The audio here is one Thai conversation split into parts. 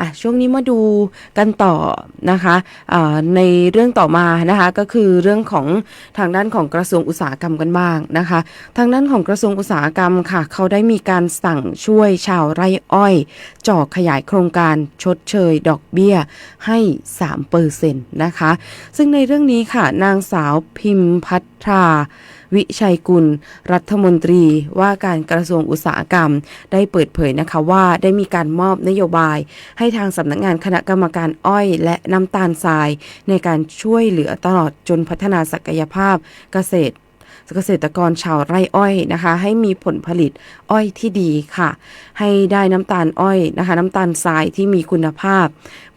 อะช่วงนี้มาดูกันต่อนะคะในเรื่องต่อมานะคะก็คือเรื่องของทางด้านของกระทรวงอุตสาหกรรมกันบ้างนะคะ ทางด้านของกระทรวงอุตสาหกรรมค่ะ เขาได้มีการสั่งช่วยชาวไร่อ้อยจ่อขยายโครงการชดเชยดอกเบี้ยให้3เปอร์เซ็นต์นะคะ ซึ่งในเรื่องนี้ค่ะนางสาวพิมพัทรา วิชัยกุล รัฐมนตรีว่าการกระทรวงอุตสาหกรรม ได้เปิดเผยนะคะว่าได้มีการมอบนโยบาย ให้ทางสำนักงานคณะกรรมการอ้อยและน้ำตาลทราย ในการช่วยเหลือตลอดจนพัฒนาศักยภาพเกษตร เกษตรกรชาวไร่อ้อยนะคะ ให้มีผลผลิตอ้อยที่ดีค่ะ ให้ได้น้ำตาลอ้อยนะคะ น้ำตาลทรายที่มีคุณภาพ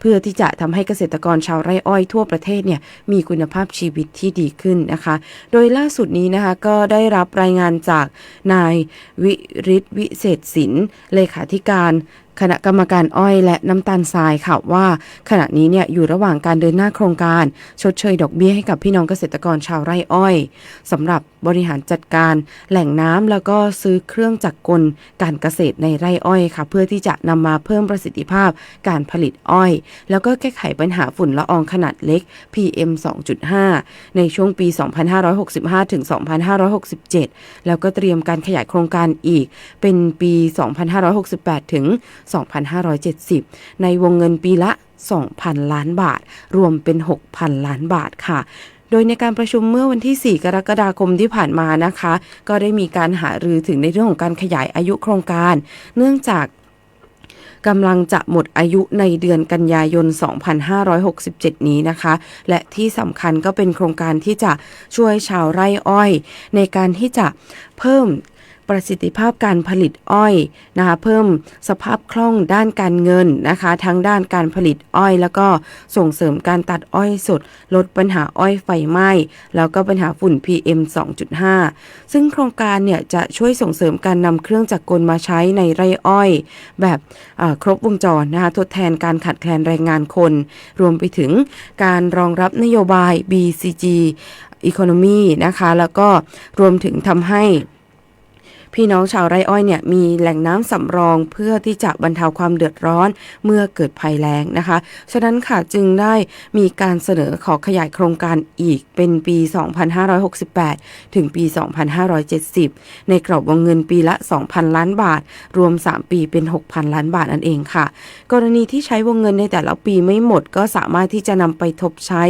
เพื่อที่จะทำให้เกษตรกรชาวไร่อ้อยทั่วประเทศเนี่ยมีคุณภาพชีวิตที่ดีขึ้นนะคะ โดยล่าสุดนี้นะคะก็ได้รับรายงานจากนายวิริศวิเศษสินเลขาธิการ คณะกรรมการอ้อยและน้ำตาลทรายค่ะว่า ขณะนี้เนี่ยอยู่ระหว่างการเดินหน้าโครงการ ชดเชยดอกเบี้ยให้กับพี่น้องเกษตรกรชาวไร่อ้อยสำหรับบริหารจัดการแหล่งน้ำแล้วก็ซื้อเครื่องจักรกลการเกษตรในไร่อ้อยค่ะ เพื่อที่จะนำมาเพิ่มประสิทธิภาพการผลิตอ้อย แล้วก็แก้ไขปัญหาฝุ่นละอองขนาดเล็ก PM 2.5 ในช่วงปี 2565 ถึง 2567 แล้วก็เตรียมการขยายโครงการอีกเป็นปี 2568 ถึง2570 ในวงเงินปีละ 2,000 ล้านบาท รวมเป็น 6,000 ล้านบาทค่ะโดยในการประชุมเมื่อวันที่ 4 กรกฎาคมที่ผ่านมานะคะ ก็ได้มีการหารือถึงในเรื่องของการขยายอายุโครงการ เนื่องจากกำลังจะหมดอายุในเดือนกันยายน 2567 นี้นะคะ และที่สำคัญก็เป็นโครงการที่จะช่วยชาวไร่อ้อย ในการที่จะเพิ่ม ประสิทธิภาพการผลิตอ้อยนะคะเพิ่มสภาพคล่องด้านการเงินนะคะทั้งด้านการผลิตอ้อย แล้วก็ส่งเสริมการตัดอ้อยสด ลดปัญหาอ้อยไฟไหม้แล้วก็ปัญหาฝุ่น PM 2.5 ซึ่งโครงการเนี่ยจะช่วยส่งเสริมการนำเครื่องจักรกลมาใช้ในไร่อ้อย แบบครบวงจรนะคะทดแทนการขาดแคลนแรงงานคน รวมไปถึงการรองรับนโยบาย BCG Economy นะคะ แล้วก็รวมถึงทำให้ พี่น้องชาวไร่อ้อยเนี่ยมีแหล่งน้ำสำรองเพื่อที่จะบรรเทาความเดือดร้อนเมื่อเกิดภัยแล้งนะคะ ฉะนั้นค่ะจึงได้มีการเสนอขอขยายโครงการอีกเป็นปี 2568 ถึงปี 2570 ในกรอบวงเงินปีละ 2,000 ล้านบาท รวม 3 ปีเป็น 6,000 ล้านบาทนั่นเองค่ะ กรณีที่ใช้วงเงินในแต่ละปีไม่หมดก็สามารถที่จะนำไปทบใช้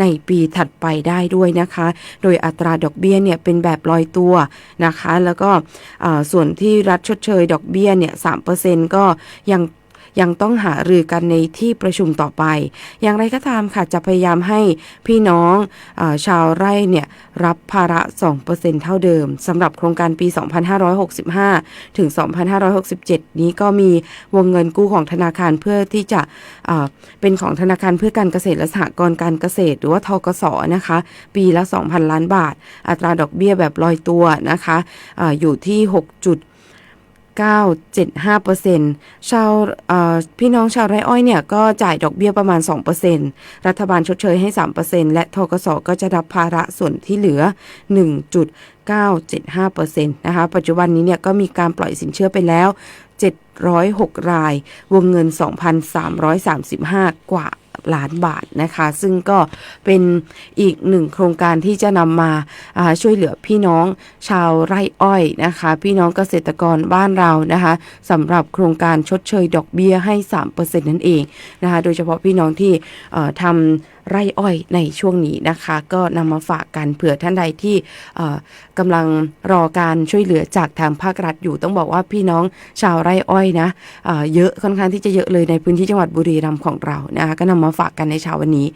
ในปีถัดไปได้ด้วยนะคะ โดยอัตราดอกเบี้ยเนี่ยเป็นแบบลอยตัวนะคะ แล้วก็ส่วนที่รัฐชดเชยดอกเบี้ยเนี่ย3%ก็ยัง ยังต้องหารือกันในที่ประชุมต่อไป อย่างไรก็ตามค่ะจะพยายามให้พี่น้องอชาวไร่เนี่ยรับภาระ 2%เท่าเดิมสำหรับโครงการปี 2565 ถึง 2567 นี้ก็มีวงเงินกู้ของธนาคารเพื่อที่จะเป็นของธนาคารเพื่อการเกษตรและสหกรณ์การเกษตร หรือว่าทกสนะคะ ปีละ 2,000 ล้านบาท อัตราดอกเบี้ยแบบลอยตัวนะคะอาอยู่ที่ 6 975%ชาวพี่น้องชาวไร่อ้อยเนี่ยก็จ่ายดอกเบี้ยประมาณ 2%รัฐบาลชดเชยให้ 3%และทกสก็จะรับภาระส่วนที่เหลือ 1.975%นะคะ ปัจจุบันนี้เนี่ยก็มีการปล่อยสินเชื่อไปแล้ว 706 ราย วงเงิน 2,335 กว่า ล้านบาทนะคะ ซึ่งก็เป็นอีกหนึ่งโครงการที่จะนำมาช่วยเหลือพี่น้องชาวไร่อ้อยนะคะ พี่น้องเกษตรกรบ้านเรานะคะสำหรับโครงการชดเชยดอกเบี้ยให้ 3%นั่นเองนะคะ โดยเฉพาะพี่น้องที่ทำ ไร่อ้อยในช่วงนี้นะคะ ก็นำมาฝากกันเผื่อท่านใดที่กำลังรอการช่วยเหลือจากทางภาครัฐอยู่ต้องบอกว่าพี่น้องชาวไร่อ้อยนะเเยอะค่อนข้างที่จะเยอะเลยในพื้นที่จังหวัดบุรีรัมย์ของเรานะคะก็นำมาฝากกันในเช้าวันนี้